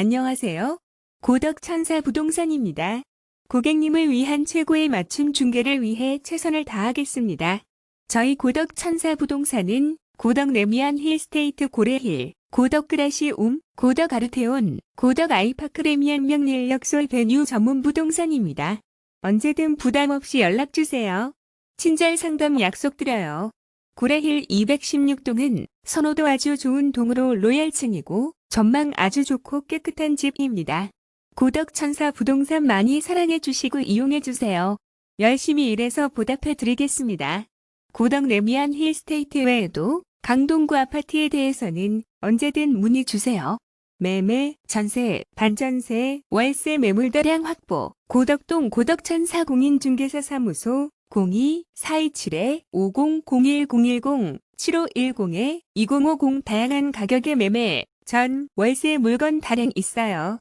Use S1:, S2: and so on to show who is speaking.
S1: 안녕하세요. 고덕 천사 부동산입니다. 고객님을 위한 최고의 맞춤 중개를 위해 최선을 다하겠습니다. 저희 고덕 천사 부동산은 고덕 레미안 힐스테이트 고래힐, 고덕 그라시 움, 고덕 아르테온, 고덕 아이파크 레미안 명리역솔 베뉴 전문 부동산입니다. 언제든 부담 없이 연락 주세요. 친절 상담 약속드려요. 고래힐 216동은 선호도 아주 좋은 동으로 로얄층이고 전망 아주 좋고 깨끗한 집입니다. 고덕 천사 부동산 많이 사랑해 주시고 이용해 주세요. 열심히 일해서 보답해 드리겠습니다. 고덕 레미안 힐스테이트 외에도 강동구 아파트에 대해서는 언제든 문의 주세요. 매매, 전세, 반전세, 월세 매물 대량 확보, 고덕동 고덕천사 공인중개사 사무소 02-427-5001-010, 7510-2050 다양한 가격의 매매, 전, 월세 물건 다량 있어요.